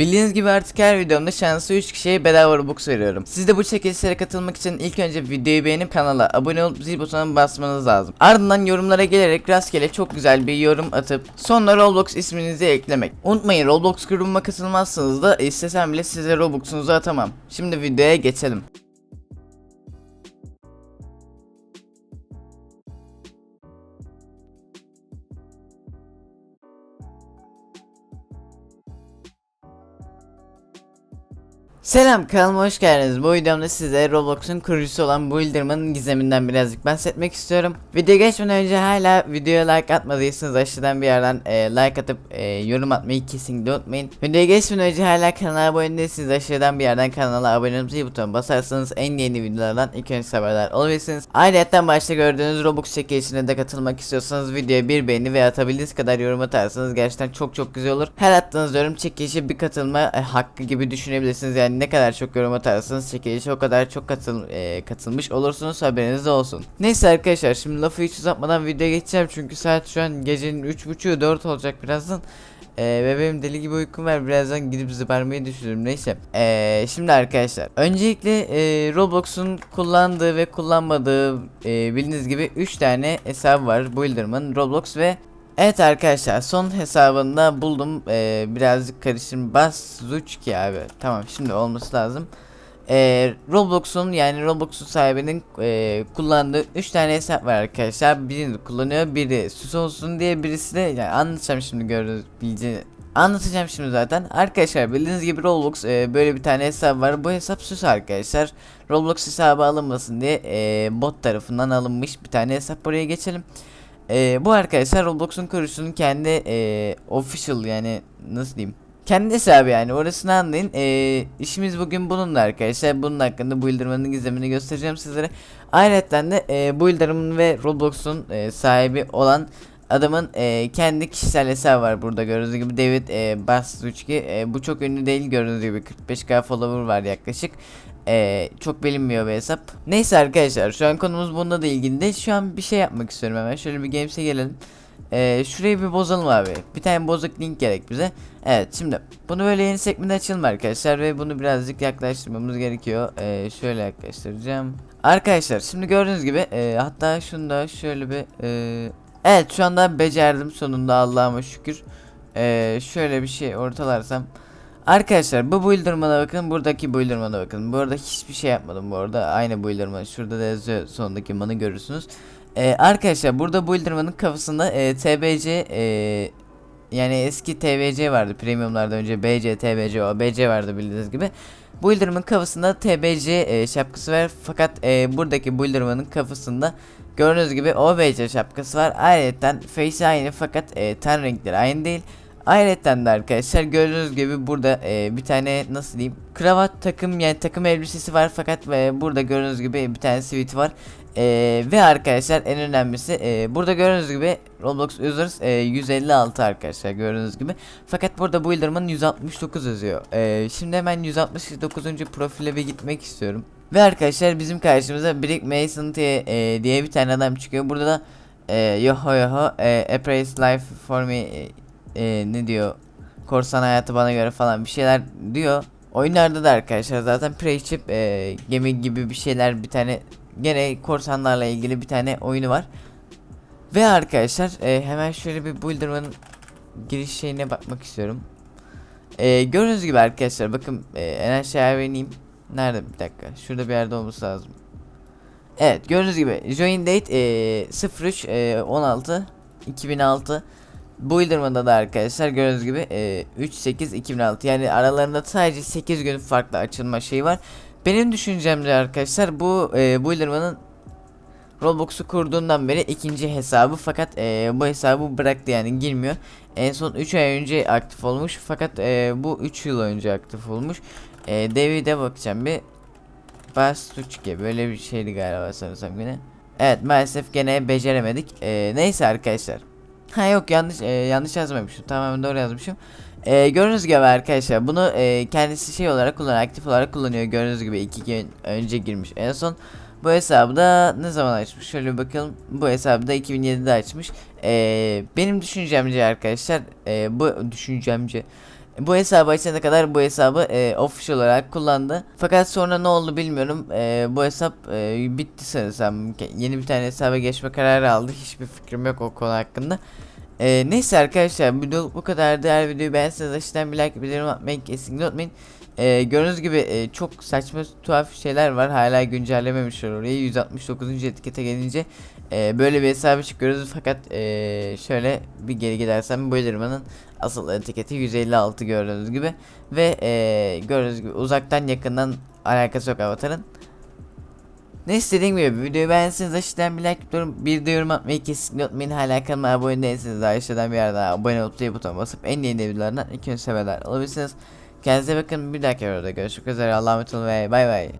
Bildiğiniz gibi artık her videomda şanslı 3 kişiye bedava Robux veriyorum. Siz de bu çekilişlere katılmak için ilk önce videoyu beğenip kanala abone olup zil butonuna basmanız lazım. Ardından yorumlara gelerek rastgele çok güzel bir yorum atıp sonra Roblox isminizi eklemek. Unutmayın Roblox grubuma katılmazsanız da istesem bile size Robux'unuzu atamam. Şimdi videoya geçelim. Selam kanalıma hoş geldiniz. Bu videomda size Roblox'un kurucusu olan Builderman'ın gizeminden birazcık bahsetmek istiyorum. Video geçmeden önce hala videoya like atmadıysanız aşağıdan bir yerden e, like atıp e, yorum atmayı kesinlikle unutmayın. Videoya geçmeden önce hala kanala abone değilseniz aşağıdan bir yerden kanala abone zil butonuna basarsanız en yeni videolardan ilk önce haberdar olabilirsiniz. Ayrıca başta gördüğünüz Robux çekilişine de katılmak istiyorsanız videoya bir beğeni ve atabildiğiniz kadar yorum atarsanız gerçekten çok çok güzel olur. Her attığınız yorum çekilişi bir katılma e, hakkı gibi düşünebilirsiniz. Yani ne kadar çok yorum atarsanız çekilişe o kadar çok katıl, e, katılmış olursunuz haberiniz olsun. Neyse arkadaşlar şimdi lafı hiç uzatmadan videoya geçeceğim. Çünkü saat şu an gecenin 3.30'u 4 olacak birazdan. Ee, ve benim deli gibi uykum var. Birazdan gidip zıbarmayı düşünüyorum neyse. Ee, Şimdi arkadaşlar. Öncelikle e, Roblox'un kullandığı ve kullanmadığı e, bildiğiniz gibi 3 tane hesabı var. Builderman, Roblox ve Evet arkadaşlar son hesabında buldum ee, birazcık karıştırdım Bazuchki abi tamam şimdi olması lazım ee, Roblox'un yani Roblox'un sahibinin e, kullandığı 3 tane hesap var arkadaşlar birini kullanıyor biri süs olsun diye birisi de yani anlatacağım şimdi gördüğünüz Anlatacağım şimdi zaten. Arkadaşlar bildiğiniz gibi Roblox e, böyle bir tane hesap var. Bu hesap süs arkadaşlar. Roblox hesabı alınmasın diye e, bot tarafından alınmış bir tane hesap. Buraya geçelim. Ee, bu arkadaşlar Roblox'un kurucusunun kendi e, official yani nasıl diyeyim kendi hesabı yani orasını anlayın. Ee, işimiz bugün bununla arkadaşlar. Bunun hakkında Builderman'ın gizemini göstereceğim sizlere. Ayrıca de e, Builderman ve Roblox'un e, sahibi olan adamın e, kendi kişisel hesabı var burada gördüğünüz gibi David e, Bastuchki. E, bu çok ünlü değil gördüğünüz gibi 45k follower var yaklaşık. Ee, çok bilinmiyor bir hesap. Neyse arkadaşlar şu an konumuz bununla da ilgili de şu an bir şey yapmak istiyorum hemen. Şöyle bir games'e gelelim. Ee, şurayı bir bozalım abi. Bir tane bozuk link gerek bize. Evet şimdi bunu böyle yeni sekmede açalım arkadaşlar ve bunu birazcık yaklaştırmamız gerekiyor. Ee, şöyle yaklaştıracağım. Arkadaşlar şimdi gördüğünüz gibi e, hatta şunu da şöyle bir e, Evet şu anda becerdim sonunda Allah'ıma şükür. Ee, şöyle bir şey ortalarsam. Arkadaşlar bu builderman'a bakın buradaki builderman'a bakın. Bu arada hiçbir şey yapmadım bu arada. Aynı builderman. Şurada da yazıyor sonundaki manı görürsünüz. Ee, arkadaşlar burada builderman'ın kafasında e, TBC e, yani eski TBC vardı premiumlardan önce BC, TBC, o BC vardı bildiğiniz gibi. Builderman'ın kafasında TBC e, şapkası var fakat e, buradaki Builderman'ın kafasında gördüğünüz gibi OBC şapkası var. Ayrıca face aynı fakat e, ten renkleri aynı değil. Ayrıca de arkadaşlar gördüğünüz gibi burada e, bir tane nasıl diyeyim kravat takım yani takım elbisesi var fakat e, burada gördüğünüz gibi bir tane sweat var. E, ve arkadaşlar en önemlisi e, burada gördüğünüz gibi Roblox users e, 156 arkadaşlar gördüğünüz gibi. Fakat burada Builderman 169 yazıyor. E, şimdi hemen 169. profile bir gitmek istiyorum. Ve arkadaşlar bizim karşımıza Brick Mason diye, e, diye bir tane adam çıkıyor. Burada da e, yoho yoho e, a praise life for me e, e, ne diyor korsan hayatı bana göre falan bir şeyler diyor. Oyunlarda da arkadaşlar zaten Preyship e, gemi gibi bir şeyler bir tane gene korsanlarla ilgili bir tane oyunu var. Ve arkadaşlar e, hemen şöyle bir Builderman'ın giriş şeyine bakmak istiyorum. E, gördüğünüz gibi arkadaşlar bakın e, en aşağıya ineyim. Nerede bir dakika şurada bir yerde olması lazım. Evet gördüğünüz gibi join date e, 03 e, 16 2006 Builderman'da da arkadaşlar gördüğünüz gibi e, 3-8-2006 yani aralarında sadece 8 gün farklı açılma şeyi var. Benim düşüncemde arkadaşlar bu e, Builderman'ın Roblox'u kurduğundan beri ikinci hesabı fakat e, bu hesabı bıraktı yani girmiyor. En son 3 ay önce aktif olmuş fakat e, bu 3 yıl önce aktif olmuş. E, David'e bakacağım bir. Bastuchki böyle bir şeydi galiba sanırsam yine. Evet maalesef gene beceremedik. E, neyse arkadaşlar. Ha yok yanlış e, yanlış yazmamışım. Tamamen doğru yazmışım. E, gördüğünüz gibi arkadaşlar bunu e, kendisi şey olarak kullanıyor, aktif olarak kullanıyor. Gördüğünüz gibi iki gün önce girmiş en son. Bu hesabı da ne zaman açmış? Şöyle bir bakalım. Bu hesabı da 2007'de açmış. E, benim düşüncemce arkadaşlar e, bu düşüncemce Bu hesabı açana kadar bu hesabı e, official olarak kullandı. Fakat sonra ne oldu bilmiyorum. E, bu hesap e, bitti sanırsam. Yeni bir tane hesaba geçme kararı aldı. Hiçbir fikrim yok o konu hakkında. E, neyse arkadaşlar video bu kadar. Eğer videoyu beğenseniz aşağıdan bir like bildirim atmayı kesinlikle unutmayın. E, gördüğünüz gibi e, çok saçma tuhaf şeyler var. Hala güncellememişler orayı. 169. etikete gelince e, böyle bir hesabı çıkıyoruz. Fakat e, şöyle bir geri gidersem bu Elirman'ın asıl etiketi 156 gördüğünüz gibi. Ve e, gördüğünüz gibi uzaktan yakından alakası yok avatarın. Ne istediğim gibi videoyu beğenseniz aşağıdan bir like yapıyorum. Bir de yorum atmayı kesinlikle unutmayın. Hala kanalıma abone değilseniz de aşağıdan bir yerden abone olup play butonuna basıp en yeni videolardan ilk önce severler olabilirsiniz. Kendinize bakın bir dahaki videoda görüşmek üzere. Allah'a emanet olun ve bay bay.